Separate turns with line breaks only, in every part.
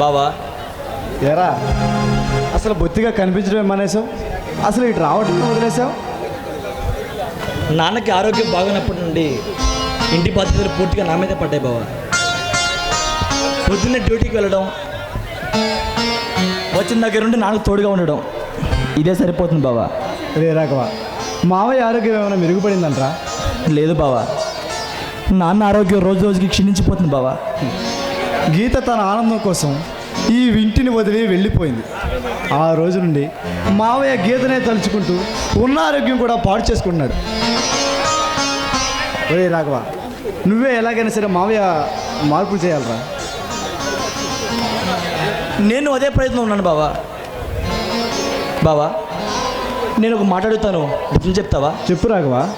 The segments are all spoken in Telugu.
బావా.
ఎరా అసలు బొత్తిగా కనిపించడం మానేసావు అసలు ఇటు రావడం వదిలేసావు
నాన్నకి ఆరోగ్యం బాగున్నప్పటి నుండి ఇంటి బాధ్యతలు పూర్తిగా నా మీదే పడ్డాయి బావా. పొద్దున్నే డ్యూటీకి వెళ్ళడం వచ్చిన దగ్గర నుండి నాన్నకు తోడుగా ఉండడం ఇదే సరిపోతుంది బావా.
రే రాఘవ మావయ్య ఆరోగ్యం ఏమైనా మెరుగుపడిందంట్రా?
లేదు బావా. నాన్న ఆరోగ్యం రోజు రోజుకి క్షీణించిపోతుంది బావా.
గీత తన ఆనందం కోసం ఈ ఇంటిని వదిలి వెళ్ళిపోయింది. ఆ రోజు నుండి మావయ్య గీతనే తలుచుకుంటూ ఉన్న ఆరోగ్యం కూడా పాడు చేసుకుంటున్నాడు. ఒరే రాఘవ నువ్వే ఎలాగైనా సరే మావయ్య మార్పులు చేయాలరా.
నేను అదే ప్రయత్నం ఉన్నాను బావా. బావా నేను ఒక మాట అడుగుతాను. నిజం చెప్తావా?
చెప్పు రాఘవ.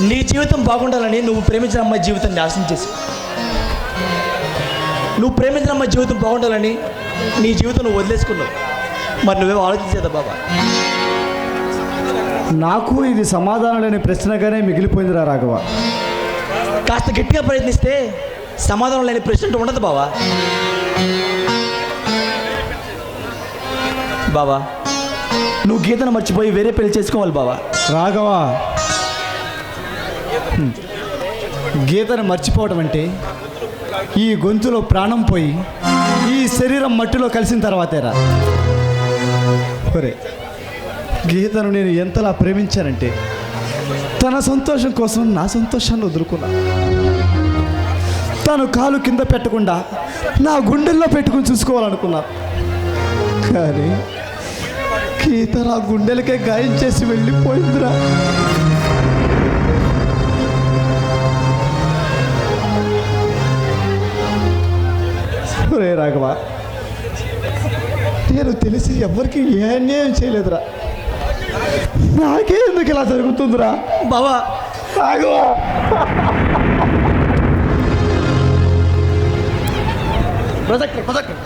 నీ జీవితం బాగుండాలని నువ్వు ప్రేమించిన అమ్మాయి జీవితాన్ని నాశనం చేసి. నువ్వు ప్రేమించిన అమ్మాయి జీవితం బాగుండాలని నీ జీవితం నువ్వు వదిలేసుకున్నావు. మరి నువ్వేం ఆలోచించేదా బాబా?
నాకు ఇది సమాధానం లేని ప్రశ్నగానే మిగిలిపోయిందిరా రాఘవ.
కాస్త గట్టిగా ప్రయత్నిస్తే సమాధానం లేని ప్రశ్న ఉండదు బావా. బావా నువ్వు గీతను మర్చిపోయి వేరే పెళ్ళి చేసుకోవాలి బావా.
రాఘవ. గీతను మర్చిపోవడం అంటే ఈ గొంతులో ప్రాణం పోయి ఈ శరీరం మట్టిలో కలిసిన తర్వాతేరా. ఒరే గీతను నేను ఎంతలా ప్రేమించానంటే తన సంతోషం కోసం నా సంతోషాన్ని వదులుకున్నా. తను కాలు కింద పెట్టకుండా నా గుండెల్లో పెట్టుకుని చూసుకోవాలనుకున్నా. కానీ గీత నా గుండెలకే గాయం చేసి వెళ్ళిపోయిందిరా. ఒరే రాఘవ. నేను తెలిసి ఎవరికి ఏ అన్యాయం చేయలేదురా. నాకే ఎందుకు ఇలా జరుగుతుందిరా?
బావా.
రాఘవ.
Projector projector